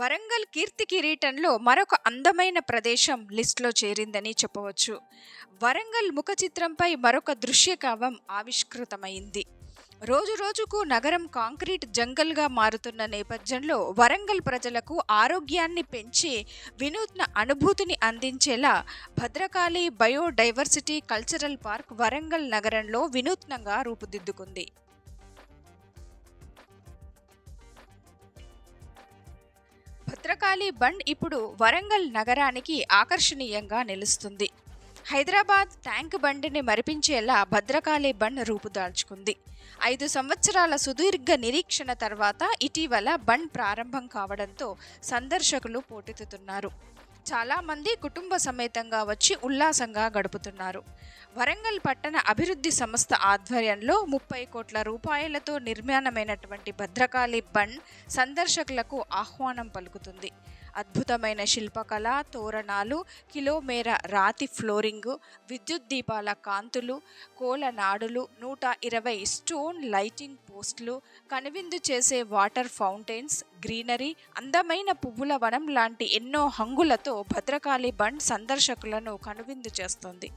వరంగల్ కీర్తి కిరీటంలో మరొక అందమైన ప్రదేశం లిస్ట్లో చేరిందని చెప్పవచ్చు. వరంగల్ ముఖ చిత్రంపై మరొక దృశ్యకావం ఆవిష్కృతమైంది. రోజు రోజుకు నగరం కాంక్రీట్ జంగల్గా మారుతున్న నేపథ్యంలో వరంగల్ ప్రజలకు ఆరోగ్యాన్ని పెంచి వినూత్న అనుభూతిని అందించేలా Bhadrakali biodiversity cultural park Warangal నగరంలో వినూత్నంగా రూపుదిద్దుకుంది. భద్రకాళి బండ్ ఇప్పుడు వరంగల్ నగరానికి ఆకర్షణీయంగా నిలుస్తుంది. హైదరాబాద్ ట్యాంక్ బండిని మరిపించేలా భద్రకాళి బండ్ రూపుదాల్చుకుంది. ఐదు సంవత్సరాల సుదీర్ఘ నిరీక్షణ తర్వాత ఇటీవల బండ్ ప్రారంభం కావడంతో సందర్శకులు పోటెత్తుతున్నారు. చాలామంది కుటుంబ సమేతంగా వచ్చి ఉల్లాసంగా గడుపుతున్నారు. వరంగల్ పట్టణ అభివృద్ధి సంస్థ ఆధ్వర్యంలో ముప్పై కోట్ల రూపాయలతో నిర్మాణమైనటువంటి భద్రకాళి బండ్ సందర్శకులకు ఆహ్వానం పలుకుతుంది. అద్భుతమైన శిల్పకళ తోరణాలు కిలోమేర రాతి ఫ్లోరింగు విద్యుత్ దీపాల కాంతులు కోలనాడులు నూట ఇరవై స్టోన్ లైటింగ్ పోస్టులు కనువిందు చేసే వాటర్ ఫౌంటైన్స్ గ్రీనరీ అందమైన పువ్వుల వనం లాంటి ఎన్నో హంగులతో భద్రకాళి బండ్ సందర్శకులను కనువిందు చేస్తుంది.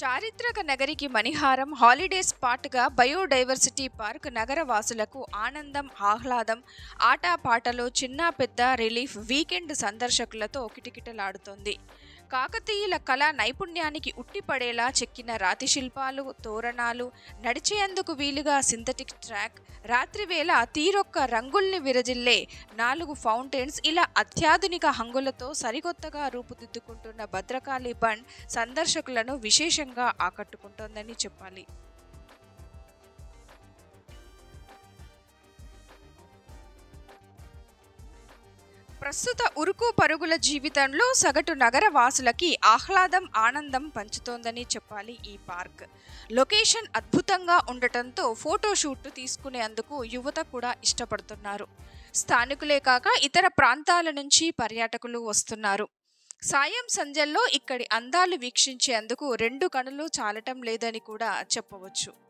చారిత్రక నగరికి మణిహారం హాలిడే స్పాట్గా బయోడైవర్సిటీ పార్క్ నగరవాసులకు ఆనందం ఆహ్లాదం ఆటపాటలో చిన్న పెద్ద రిలీఫ్ వీకెండ్ సందర్శకులతో కిటకిటలాడుతోంది. కాకతీయుల కళా నైపుణ్యానికి ఉట్టిపడేలా చెక్కిన రాతి శిల్పాలు తోరణాలు నడిచేందుకు వీలుగా సింథటిక్ ట్రాక్ రాత్రివేళ తీరొక్క రంగుల్ని విరజిల్లే నాలుగు ఫౌంటైన్స్ ఇలా అత్యాధునిక హంగులతో సరికొత్తగా రూపుదిద్దుకుంటున్న భద్రకాళి బండ్ సందర్శకులను విశేషంగా ఆకట్టుకుంటోందని చెప్పాలి. ప్రస్తుత ఉరుకు పరుగుల జీవితంలో సగటు నగర వాసులకి ఆహ్లాదం ఆనందం పంచుతోందని చెప్పాలి ఈ పార్క్. లొకేషన్ అద్భుతంగా ఉండటంతో ఫోటోషూట్ తీసుకునేందుకు యువత కూడా ఇష్టపడుతున్నారు. స్థానికులే కాక ఇతర ప్రాంతాల నుంచి పర్యాటకులు వస్తున్నారు. సాయం సంధ్యల్లో ఇక్కడి అందాలు వీక్షించేందుకు రెండు కనులు చాలటం లేదని కూడా చెప్పవచ్చు.